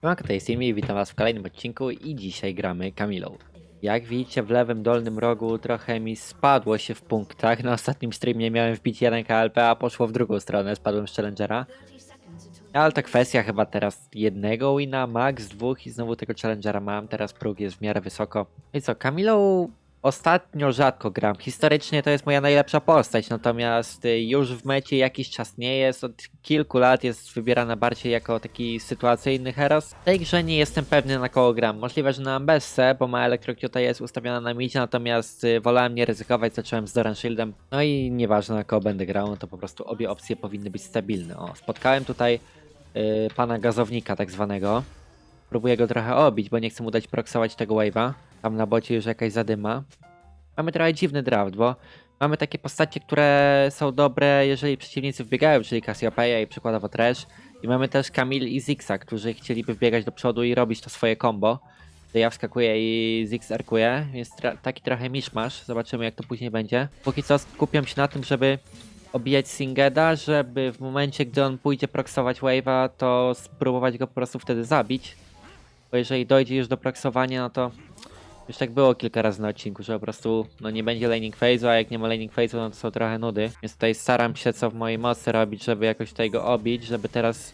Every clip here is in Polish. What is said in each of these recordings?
Siemanko, to jest Imi, witam was w kolejnym odcinku i dzisiaj gramy Kamilą. Jak widzicie w lewym dolnym rogu trochę mi spadło się w punktach. Na ostatnim streamie miałem wbić jeden KLP, a poszło w drugą stronę, spadłem z Challengera. Ale to kwestia chyba teraz jednego wina, max dwóch i znowu tego Challengera mam. Teraz próg jest w miarę wysoko. No I co, Kamilą ostatnio rzadko gram. Historycznie to jest moja najlepsza postać, natomiast y, już w mecie jakiś czas nie jest. Od kilku lat jest wybierana bardziej jako taki sytuacyjny heros. W tej grze nie jestem pewny na kogo gram. Możliwe, że na Ambessę, bo ma Electrocuta jest ustawiona na midzie, natomiast y, wolałem nie ryzykować, zacząłem z Doran Shieldem. No i nieważne na kogo będę grał, no to po prostu obie opcje powinny być stabilne. O, spotkałem tutaj y, pana gazownika tak zwanego. Próbuję go trochę obić, bo nie chcę mu dać proksować tego wave'a. Tam na bocie już jakaś zadyma. Mamy trochę dziwny draft, bo mamy takie postacie, które są dobre, jeżeli przeciwnicy wbiegają, czyli Cassiopeia i przykładowo Trash. I mamy też Kamil i Zixa, którzy chcieliby wbiegać do przodu i robić to swoje combo. Ja wskakuję i Zix arkuje, więc taki trochę miszmasz. Zobaczymy jak to później będzie. Póki co skupiam się na tym, żeby obijać Singeda, żeby w momencie, gdy on pójdzie proksować wave'a, to spróbować go po prostu wtedy zabić. Bo jeżeli dojdzie już do proksowania, no to już tak było kilka razy na odcinku, że po prostu no nie będzie laning phase'u, a jak nie ma laning phase'u, no to są trochę nudy. Więc tutaj staram się co w mojej mocy robić, żeby jakoś tutaj go obić, żeby teraz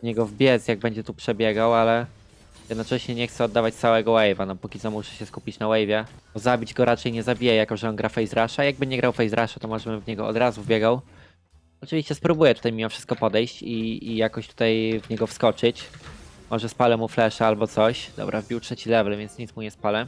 w niego wbiec, jak będzie tu przebiegał, ale jednocześnie nie chcę oddawać całego wave'a, no póki co muszę się skupić na wave'ie. Bo zabić go raczej nie zabiję, jako że on gra face rusha. Jakby nie grał face rusha, to może bym w niego od razu wbiegał. Oczywiście spróbuję tutaj mimo wszystko podejść i, i jakoś tutaj w niego wskoczyć. Może spalę mu flasha albo coś. Dobra, wbił trzeci level, więc nic mu nie spalę.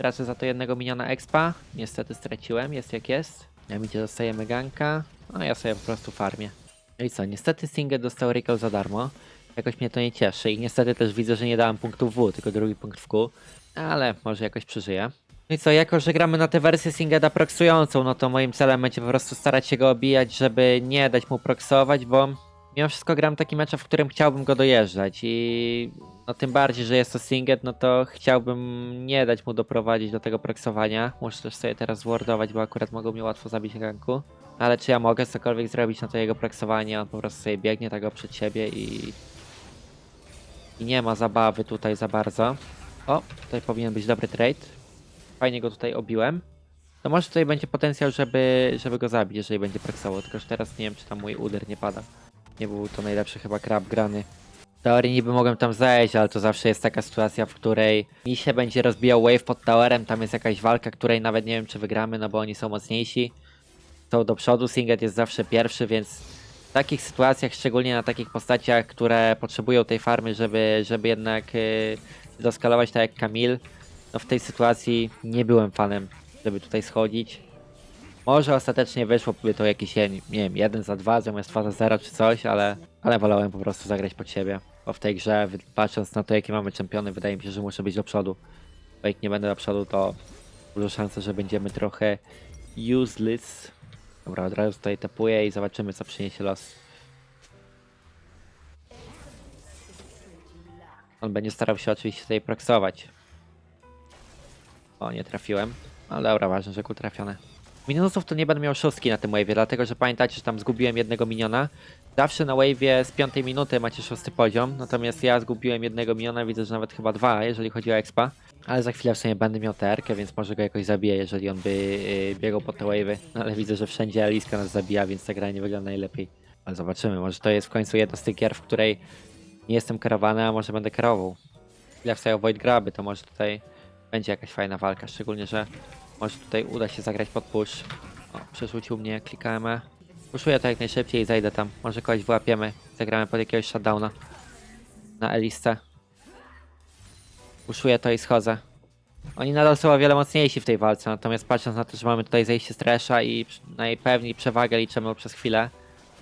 Tracę za to jednego miniona expa. Niestety straciłem, jest jak jest. Ja mi dostajemy ganka. No ja sobie po prostu farmię. No i co, niestety Singer dostał recall za darmo. Jakoś mnie to nie cieszy i niestety też widzę, że nie dałem punktu W, tylko drugi punkt w Q. Ale może jakoś przeżyję. No i co, jako że gramy na tę wersję Singeda proksującą, no to moim celem będzie po prostu starać się go obijać, żeby nie dać mu proksować, bo mimo wszystko gram taki mecz, w którym chciałbym go dojeżdżać i no tym bardziej, że jest to Singet, no to chciałbym nie dać mu doprowadzić do tego proksowania. Muszę też sobie teraz zwardować, bo akurat mogą mnie łatwo zabić ganku. Ale czy ja mogę cokolwiek zrobić na to jego proksowanie? On po prostu sobie biegnie tego przed siebie i... I nie ma zabawy tutaj za bardzo. O, tutaj powinien być dobry trade. Fajnie go tutaj obiłem. To może tutaj będzie potencjał, żeby, żeby go zabić, jeżeli będzie proksował. Tylko że teraz nie wiem, czy tam mój uder nie pada. Nie był to najlepszy chyba krab grany. W teorii niby mogłem tam zejść, ale to zawsze jest taka sytuacja, w której mi się będzie rozbijał wave pod towerem, tam jest jakaś walka, której nawet nie wiem czy wygramy, no bo oni są mocniejsi. Są do przodu, Singet jest zawsze pierwszy, więc w takich sytuacjach, szczególnie na takich postaciach, które potrzebują tej farmy, żeby, żeby jednak yy, doskalować tak jak Kamil, no w tej sytuacji nie byłem fanem, żeby tutaj schodzić. Może ostatecznie wyszłoby to jakieś, nie wiem, 1 za 2 zamiast 2 za 0 czy coś, ale, ale wolałem po prostu zagrać pod siebie. Bo w tej grze, patrząc na to, jakie mamy czempiony, wydaje mi się, że muszę być do przodu. Bo jak nie będę do przodu, to duża szansa, że będziemy trochę useless. Dobra, od razu tutaj tapuję i zobaczymy, co przyniesie los. On będzie starał się oczywiście tutaj proksować. O, nie trafiłem. Ale dobra, ważne, że ku trafione. Minusów to nie będę miał szóstki na tym wave'ie, dlatego że pamiętacie, że tam zgubiłem jednego miniona. Zawsze na wave'ie z piątej minuty macie szósty poziom, natomiast ja zgubiłem jednego miniona, widzę, że nawet chyba dwa, jeżeli chodzi o expa. Ale za chwilę w sumie będę miał TR-kę, więc może go jakoś zabiję, jeżeli on by yy, biegał po te wave'y. No, ale widzę, że wszędzie Aliska nas zabija, więc ta gra nie wygląda najlepiej. Ale zobaczymy, może to jest w końcu jedna z tych gier, w której nie jestem kierowany, a może będę kierował. Chwilę wstaję Void Graby, to może tutaj będzie jakaś fajna walka, szczególnie, że może tutaj uda się zagrać pod push. O, przerzucił mnie, klikałem E. Puszuję to jak najszybciej i zajdę tam. Może kogoś wyłapiemy. Zagramy pod jakiegoś shutdowna. Na Elisce. Puszuję to i schodzę. Oni nadal są o wiele mocniejsi w tej walce, natomiast patrząc na to, że mamy tutaj zejście stresza i najpewniej przewagę liczymy przez chwilę,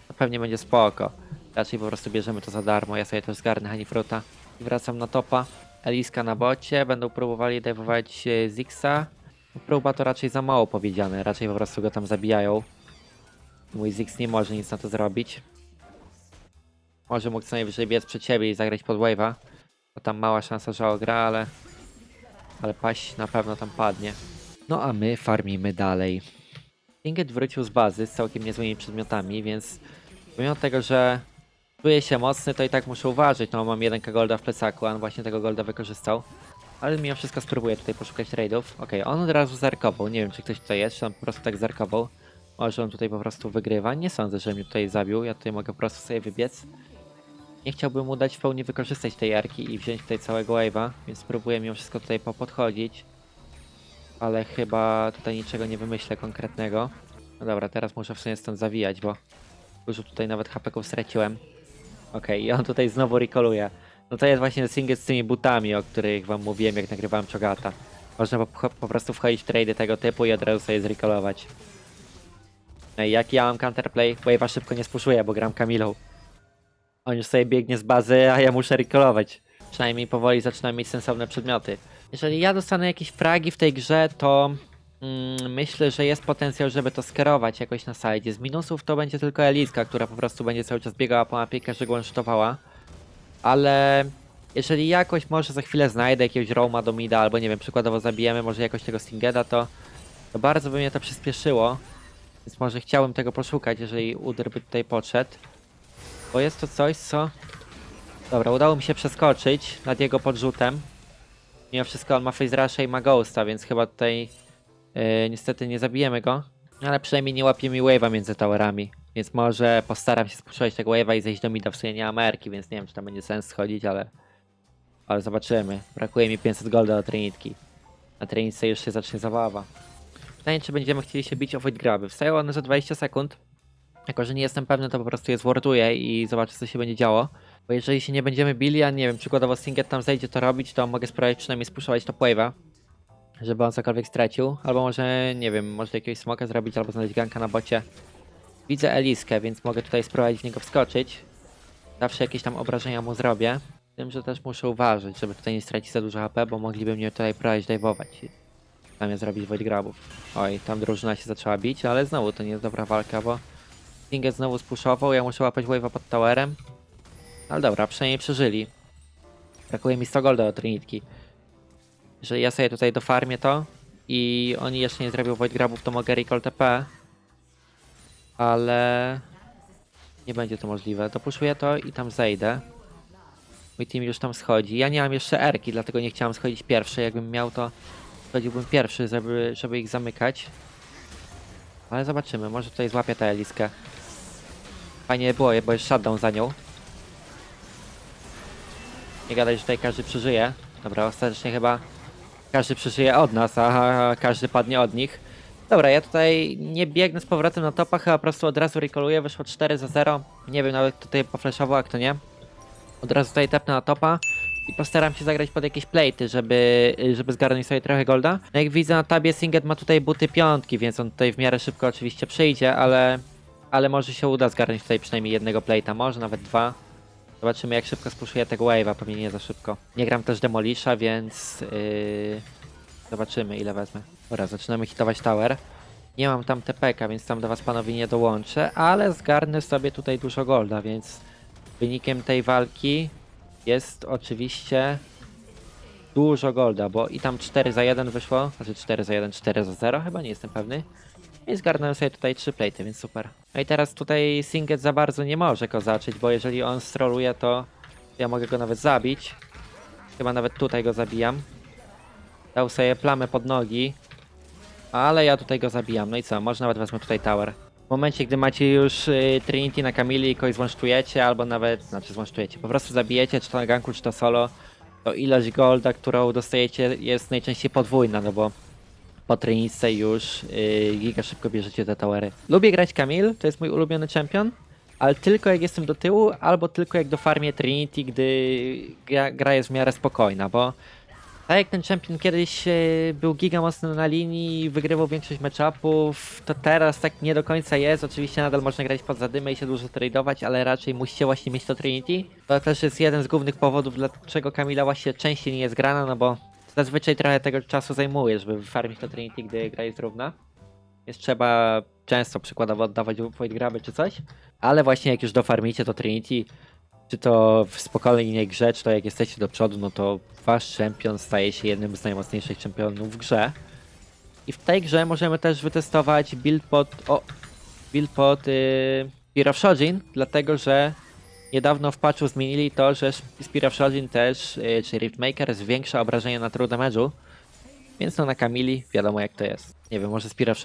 to pewnie będzie spoko. Raczej po prostu bierzemy to za darmo. Ja sobie też zgarnę Honeyfruta. I wracam na topa. Eliska na bocie. Będą próbowali dajwować e, Zixa. Próba to raczej za mało powiedziane, raczej po prostu go tam zabijają. Mój Zix nie może nic na to zrobić. Może mógł co najwyżej biec przed siebie i zagrać pod wave'a. Bo tam mała szansa, że ogra, ale... Ale paść na pewno tam padnie. No a my farmimy dalej. Inget wrócił z bazy z całkiem niezłymi przedmiotami, więc pomimo tego, że czuję się mocny, to i tak muszę uważać. No mam jeden golda w plecaku, a on właśnie tego golda wykorzystał. Ale mimo wszystko spróbuję tutaj poszukać raidów. Okej, on od razu zerkował. Nie wiem, czy ktoś tutaj jest, czy on po prostu tak zerkował. Może on tutaj po prostu wygrywa. Nie sądzę, że mnie tutaj zabił. Ja tutaj mogę po prostu sobie wybiec. Nie chciałbym mu dać w pełni wykorzystać tej jarki i wziąć tutaj całego wave'a, więc spróbuję mimo wszystko tutaj popodchodzić. Ale chyba tutaj niczego nie wymyślę konkretnego. No dobra, teraz muszę w sumie stąd zawijać, bo dużo tutaj nawet hapeków straciłem. Okej, i on tutaj znowu rekoluje. No to jest właśnie single z tymi butami, o których wam mówiłem, jak nagrywałem Chogata. Można po, po prostu wchodzić w trady tego typu i od razu sobie zrecallować. No i jak ja mam counterplay, wave'a szybko nie spuszuję, bo gram Kamilą. On już sobie biegnie z bazy, a ja muszę recallować. Przynajmniej powoli zaczynam mieć sensowne przedmioty. Jeżeli ja dostanę jakieś fragi w tej grze, to mm, myślę, że jest potencjał, żeby to skierować jakoś na side. Z minusów to będzie tylko Eliska, która po prostu będzie cały czas biegała po mapie i każdego one Ale jeżeli jakoś może za chwilę znajdę jakiegoś Roma do mida, albo nie wiem, przykładowo zabijemy może jakoś tego Stingeda, to, to bardzo by mnie to przyspieszyło. Więc może chciałbym tego poszukać, jeżeli Udyr by tutaj podszedł. Bo jest to coś, co... Dobra, udało mi się przeskoczyć nad jego podrzutem. Mimo wszystko on ma face rusha i ma ghosta, więc chyba tutaj yy, niestety nie zabijemy go. Ale przynajmniej nie łapie mi wave'a między towerami. Więc może postaram się spuszczać tego wave'a i zejść do mida. W erki, więc nie wiem czy tam będzie sens schodzić, ale... Ale zobaczymy. Brakuje mi 500 golda do Trinitki. Na Trinitce już się zacznie zabawa. Pytanie czy będziemy chcieli się bić o void graby. Wstają one za 20 sekund. Jako, że nie jestem pewny, to po prostu je zworduję i zobaczę, co się będzie działo. Bo jeżeli się nie będziemy bili, a nie wiem, przykładowo Stinget tam zejdzie to robić, to mogę spróbować przynajmniej spuszować top wave'a. Żeby on cokolwiek stracił. Albo może, nie wiem, może jakiegoś smoka zrobić, albo znaleźć ganka na bocie. Widzę Eliskę, więc mogę tutaj spróbować w niego wskoczyć. Zawsze jakieś tam obrażenia mu zrobię. Tym, że też muszę uważać, żeby tutaj nie stracić za dużo HP, bo mogliby mnie tutaj próbować dive'ować. Zamiast zrobić void grabów. Oj, tam drużyna się zaczęła bić, ale znowu to nie jest dobra walka, bo Stinget znowu spuszował, ja muszę łapać wave'a pod towerem. Ale dobra, przynajmniej przeżyli. Brakuje mi 100 golda od Trinitki. Jeżeli ja sobie tutaj dofarmię to i oni jeszcze nie zrobią void grabów, to mogę recall TP. Ale nie będzie to możliwe. Dopuszuję to i tam zejdę. Mój team już tam schodzi. Ja nie mam jeszcze erki, dlatego nie chciałem schodzić pierwszy. Jakbym miał to, schodziłbym pierwszy, żeby, żeby ich zamykać. Ale zobaczymy, może tutaj złapię tę Eliskę. Fajnie było, bo jest shutdown za nią. Nie gadaj, że tutaj każdy przeżyje. Dobra, ostatecznie chyba każdy przeżyje od nas, a każdy padnie od nich. Dobra, ja tutaj nie biegnę z powrotem na topa, chyba po prostu od razu recalluję, wyszło 4 za 0. Nie wiem nawet tutaj poflashował, a kto nie. Od razu tutaj tepnę na topa i postaram się zagrać pod jakieś platy, żeby, żeby zgarnąć sobie trochę golda. No jak widzę na tabie Singet ma tutaj buty piątki, więc on tutaj w miarę szybko oczywiście przyjdzie, ale, ale może się uda zgarnąć tutaj przynajmniej jednego plate'a, może nawet dwa. Zobaczymy jak szybko spuszuje tego wave'a, pewnie nie za szybko. Nie gram też Demolisha, więc yy, zobaczymy ile wezmę. Dobra, zaczynamy hitować tower. Nie mam tam TPK, więc tam do was panowie nie dołączę, ale zgarnę sobie tutaj dużo golda, więc wynikiem tej walki jest oczywiście dużo golda, bo i tam 4 za 1 wyszło, znaczy 4 za 1, 4 za 0, chyba nie jestem pewny. I zgarnąłem sobie tutaj 3 platy, więc super. No i teraz tutaj Singet za bardzo nie może kozaczyć, bo jeżeli on stroluje, to ja mogę go nawet zabić. Chyba nawet tutaj go zabijam. Dał sobie plamę pod nogi. Ale ja tutaj go zabijam. No i co, może nawet wezmę tutaj tower. W momencie, gdy macie już y, Trinity na Kamili i kogoś złącztujecie, albo nawet, znaczy złącztujecie, po prostu zabijecie, czy to na ganku, czy to solo, to ilość golda, którą dostajecie jest najczęściej podwójna, no bo po Trinitce już y, giga szybko bierzecie te towery. Lubię grać Kamil, to jest mój ulubiony champion, ale tylko jak jestem do tyłu, albo tylko jak do farmie Trinity, gdy gra, gra jest w miarę spokojna, bo tak jak ten champion kiedyś e, był giga mocny na linii i wygrywał większość matchupów, to teraz tak nie do końca jest. Oczywiście nadal można grać pod zadymę i się dużo tradeować, ale raczej musicie właśnie mieć to Trinity. To też jest jeden z głównych powodów, dlaczego Kamila właśnie częściej nie jest grana, no bo zazwyczaj trochę tego czasu zajmuje, żeby farmić to Trinity, gdy gra jest równa. Jest trzeba często przykładowo oddawać void graby czy coś, ale właśnie jak już dofarmicie to Trinity, czy to w spokojnej grze, czy to jak jesteście do przodu, no to wasz czempion staje się jednym z najmocniejszych czempionów w grze. I w tej grze możemy też wytestować build pod, o, build pod yy, Fear of dlatego że niedawno w patchu zmienili to, że Spear of też, yy, czy Riftmaker zwiększa obrażenia na true damage'u, więc no na Kamili wiadomo jak to jest. Nie wiem, może Spear of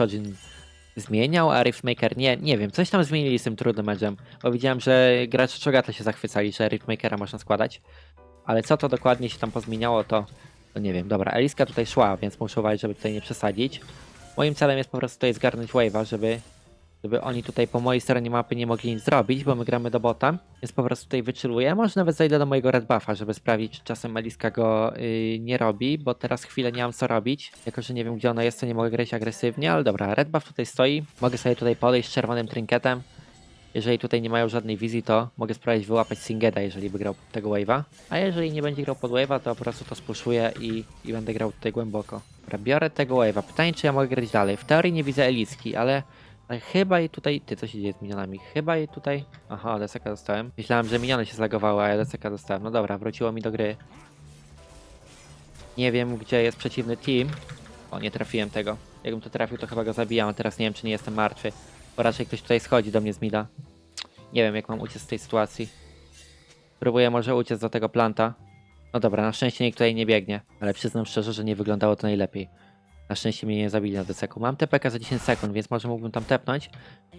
zmieniał, a Riftmaker nie, nie wiem, coś tam zmienili z tym true damage'em, bo widziałem, że gracze Chogata się zachwycali, że Riftmakera można składać, ale co to dokładnie się tam pozmieniało, to, to nie wiem. Dobra, Eliska tutaj szła, więc muszę uważać, żeby tutaj nie przesadzić. Moim celem jest po prostu tutaj zgarnąć wave'a, żeby, żeby oni tutaj po mojej stronie mapy nie mogli nic zrobić, bo my gramy do bota, więc po prostu tutaj wyczeluję. Może nawet zajdę do mojego red buffa, żeby sprawdzić, czy czasem Eliska go yy, nie robi, bo teraz chwilę nie mam co robić. Jako, że nie wiem gdzie ona jest, to nie mogę grać agresywnie, ale dobra, red buff tutaj stoi. Mogę sobie tutaj podejść z czerwonym trinketem. Jeżeli tutaj nie mają żadnej wizji, to mogę spróbować wyłapać Singeda, jeżeli by grał tego wave'a. A jeżeli nie będzie grał pod wave'a, to po prostu to spuszuję i, i będę grał tutaj głęboko. Dobra, biorę tego wave'a. Pytanie, czy ja mogę grać dalej. W teorii nie widzę Eliski, ale chyba i tutaj... Ty, co się dzieje z minionami? Chyba i tutaj... Aha, DSK dostałem. Myślałem, że miniony się zlagowały, a ja DSK dostałem. No dobra, wróciło mi do gry. Nie wiem, gdzie jest przeciwny team. O, nie trafiłem tego. Jakbym to trafił, to chyba go zabijam, a teraz nie wiem, czy nie jestem martwy. Bo raczej ktoś tutaj schodzi do mnie z mida. Nie wiem, jak mam uciec z tej sytuacji. Próbuję może uciec do tego planta. No dobra, na szczęście nikt tutaj nie biegnie. Ale przyznam szczerze, że nie wyglądało to najlepiej. Na szczęście mnie nie zabili na deseku. Mam TPK za 10 sekund, więc może mógłbym tam tepnąć.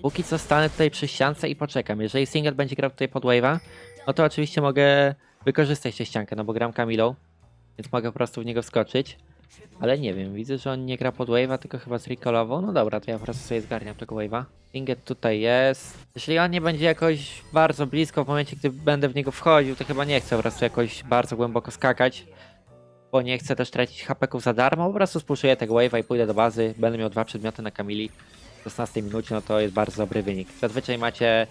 Póki co stanę tutaj przy ściance i poczekam. Jeżeli single będzie grał tutaj pod wave'a, no to oczywiście mogę wykorzystać tę ściankę, no bo gram Kamilą. Więc mogę po prostu w niego wskoczyć. Ale nie wiem, widzę, że on nie gra pod wave'a, tylko chyba zrecallował. No dobra, to ja po prostu sobie zgarniam tego wave'a. Inget tutaj jest. Jeżeli on nie będzie jakoś bardzo blisko w momencie, gdy będę w niego wchodził, to chyba nie chcę po prostu jakoś bardzo głęboko skakać. Bo nie chcę też tracić hapeków za darmo, po prostu spuszuję tego wave'a i pójdę do bazy. Będę miał dwa przedmioty na Kamili w 16 minucie, no to jest bardzo dobry wynik. Zazwyczaj macie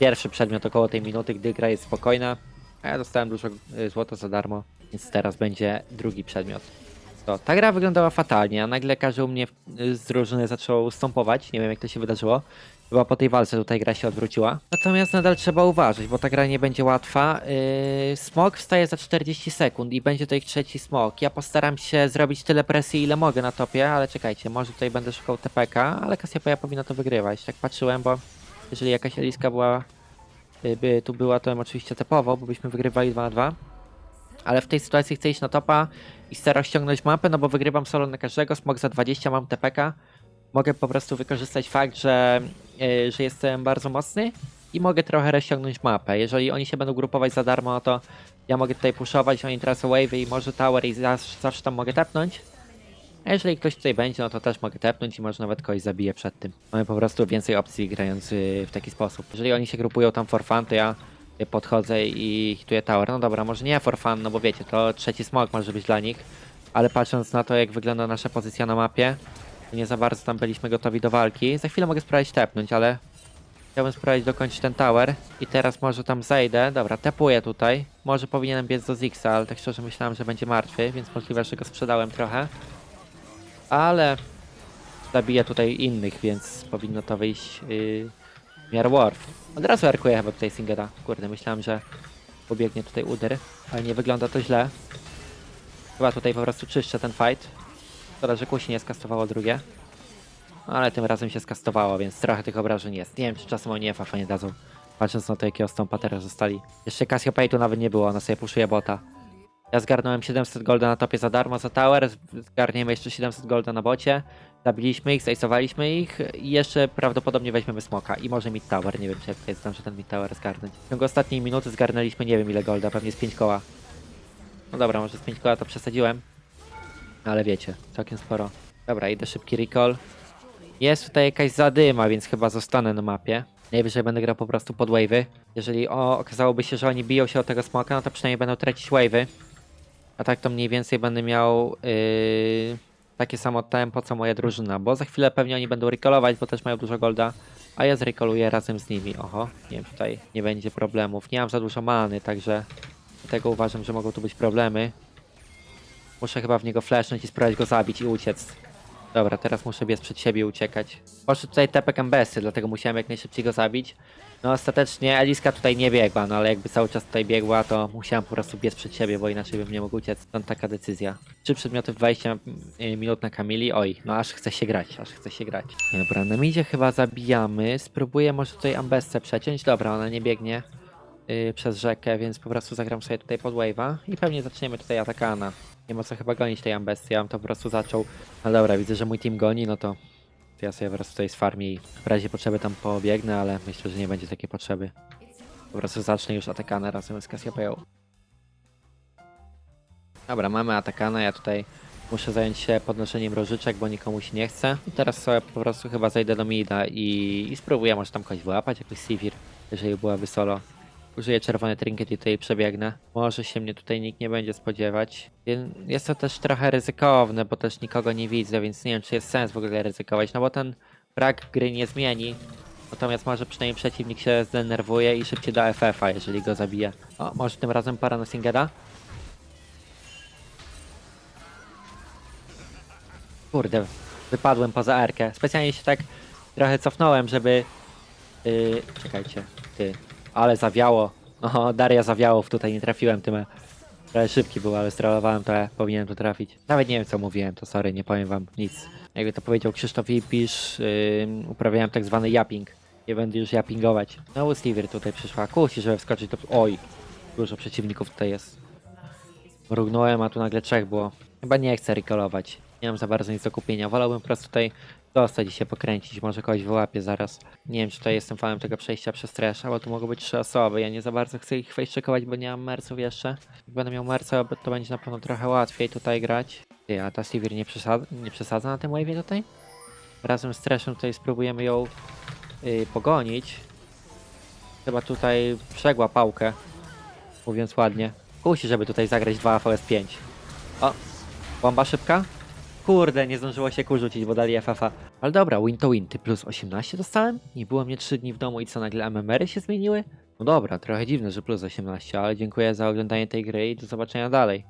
pierwszy przedmiot około tej minuty, gdy gra jest spokojna. A ja dostałem dużo y, złota za darmo, więc teraz będzie drugi przedmiot. To, ta gra wyglądała fatalnie, a nagle każdy u mnie y, z drużyny zaczął ustępować. Nie wiem jak to się wydarzyło. Chyba po tej walce tutaj gra się odwróciła. Natomiast nadal trzeba uważać, bo ta gra nie będzie łatwa. Yy, smok wstaje za 40 sekund i będzie to ich trzeci smok. Ja postaram się zrobić tyle presji ile mogę na topie, ale czekajcie, może tutaj będę szukał TPK, ale Cassiopeia powinna to wygrywać. Tak patrzyłem, bo jeżeli jakaś Eliska była, y, by tu była, to bym oczywiście tepował, bo byśmy wygrywali 2 na 2 ale w tej sytuacji chcę iść na topa i starać ściągnąć mapę, no bo wygrywam solo na każdego, smog za 20, mam TPK. Mogę po prostu wykorzystać fakt, że, yy, że jestem bardzo mocny i mogę trochę rozciągnąć mapę. Jeżeli oni się będą grupować za darmo, no to ja mogę tutaj puszować, oni tracą wave i może tower i zawsze, zawsze tam mogę tepnąć. A jeżeli ktoś tutaj będzie, no to też mogę tepnąć i może nawet kogoś zabiję przed tym. Mamy po prostu więcej opcji grając yy, w taki sposób. Jeżeli oni się grupują tam for fun, to ja y, podchodzę i hituję tower. No dobra, może nie for fun, no bo wiecie, to trzeci smog może być dla nich. Ale patrząc na to, jak wygląda nasza pozycja na mapie, nie za bardzo tam byliśmy gotowi do walki. Za chwilę mogę spróbować tepnąć, ale chciałbym spróbować dokończyć ten tower. I teraz może tam zejdę. Dobra, tepuję tutaj. Może powinienem biec do Zixa, ale tak szczerze myślałem, że będzie martwy, więc możliwe, że go sprzedałem trochę. Ale zabiję tutaj innych, więc powinno to wyjść yy, w miarę. Od razu arkuję chyba tutaj Singera. Kurde, myślałem, że pobiegnie tutaj uder, ale nie wygląda to źle. Chyba tutaj po prostu czyszczę ten fight. Szkoda, że kusi nie skastowało drugie. Ale tym razem się skastowało, więc trochę tych obrażeń jest. Nie wiem, czy czasem oni FF nie dadzą. Patrząc na to, jakiego stąpa teraz zostali. Jeszcze Cassiopeia tu nawet nie było, ona sobie puszuje bota. Ja zgarnąłem 700 golda na topie za darmo za tower, zgarniemy jeszcze 700 golda na bocie. Zabiliśmy ich, zajsowaliśmy ich i jeszcze prawdopodobnie weźmiemy smoka i może mid tower, nie wiem czy tutaj zdążę ten mid tower zgarnąć. W ciągu ostatniej minuty zgarnęliśmy nie wiem ile golda, pewnie z 5 koła. No dobra, może z 5 koła to przesadziłem. Ale wiecie, całkiem sporo. Dobra, idę szybki recall. Jest tutaj jakaś zadyma, więc chyba zostanę na mapie. Najwyżej będę grał po prostu pod wave'y. Jeżeli o, okazałoby się, że oni biją się o tego smoka, no to przynajmniej będą tracić wave'y. A tak to mniej więcej będę miał yy, takie samo tempo co moja drużyna, bo za chwilę pewnie oni będą recallować, bo też mają dużo golda. A ja zrecalluję razem z nimi. Oho, nie wiem, tutaj nie będzie problemów. Nie mam za dużo many, także dlatego uważam, że mogą tu być problemy. Muszę chyba w niego flashnąć i spróbować go zabić i uciec. Dobra, teraz muszę biec przed siebie i uciekać. Poszedł tutaj tepek Ambessy, dlatego musiałem jak najszybciej go zabić. No ostatecznie Eliska tutaj nie biegła, no ale jakby cały czas tutaj biegła, to musiałem po prostu biec przed siebie, bo inaczej bym nie mógł uciec. Stąd taka decyzja. Trzy przedmioty w 20 minut na Kamili. Oj, no aż chce się grać, aż chce się grać. Dobra, na midzie chyba zabijamy. Spróbuję może tutaj Ambessę przeciąć. Dobra, ona nie biegnie. yy, przez rzekę, więc po prostu zagram sobie tutaj pod wave'a i pewnie zaczniemy tutaj atakana. Nie ma co chyba gonić tej ambestii, ja bym to po prostu zaczął. No dobra, widzę, że mój team goni, no to ja sobie po prostu tutaj z farmi i w razie potrzeby tam pobiegnę, ale myślę, że nie będzie takiej potrzeby. Po prostu zacznę już atakana razem z Cassiopeą. Dobra, mamy atakana, ja tutaj muszę zająć się podnoszeniem rożyczek, bo nikomu się nie chce. I teraz sobie po prostu chyba zejdę do mida i, i spróbuję może tam kogoś wyłapać, jakiś Sivir, jeżeli byłaby solo. Użyję czerwony trinket i tutaj przebiegnę. Może się mnie tutaj nikt nie będzie spodziewać. Jest to też trochę ryzykowne, bo też nikogo nie widzę, więc nie wiem, czy jest sens w ogóle ryzykować, no bo ten brak gry nie zmieni. Natomiast może przynajmniej przeciwnik się zdenerwuje i szybciej da FF-a, jeżeli go zabije. O, może tym razem para na Singeda? Kurde, wypadłem poza arkę. Specjalnie się tak trochę cofnąłem, żeby... Yy, czekajcie, ty. Ale zawiało. O, Daria zawiało, tutaj nie trafiłem tym. Trochę szybki był, ale strolowałem, to ja powinienem tu trafić. Nawet nie wiem co mówiłem, to sorry, nie powiem wam nic. Jakby to powiedział Krzysztof Ipisz, yy, uprawiałem tak zwany yapping. Nie będę już yappingować. No, Stever tutaj przyszła. Kusi, żeby wskoczyć do... Oj, dużo przeciwników tutaj jest. Mrugnąłem, a tu nagle trzech było. Chyba nie chcę recallować. Nie mam za bardzo nic do kupienia. Wolałbym po prostu tutaj dostać i się pokręcić. Może kogoś wyłapię zaraz. Nie wiem, czy tutaj jestem fanem tego przejścia przez Tresha, bo tu mogą być trzy osoby. Ja nie za bardzo chcę ich fejszczekować, bo nie mam merców jeszcze. Jak będę miał merca, to będzie na pewno trochę łatwiej tutaj grać. A ta Sivir nie, przesad nie przesadza na tym wave'ie tutaj? Razem z Treshem tutaj spróbujemy ją yy, pogonić. Chyba tutaj przegła pałkę. Mówiąc ładnie. Kusi, żeby tutaj zagrać 2 VS5. O, bomba szybka? Kurde, nie zdążyło się kół rzucić, bo dali FFA. Ale dobra, win to win. Ty plus 18 dostałem? Nie było mnie 3 dni w domu i co, nagle MMR-y się zmieniły? No dobra, trochę dziwne, że plus 18, ale dziękuję za oglądanie tej gry i do zobaczenia dalej.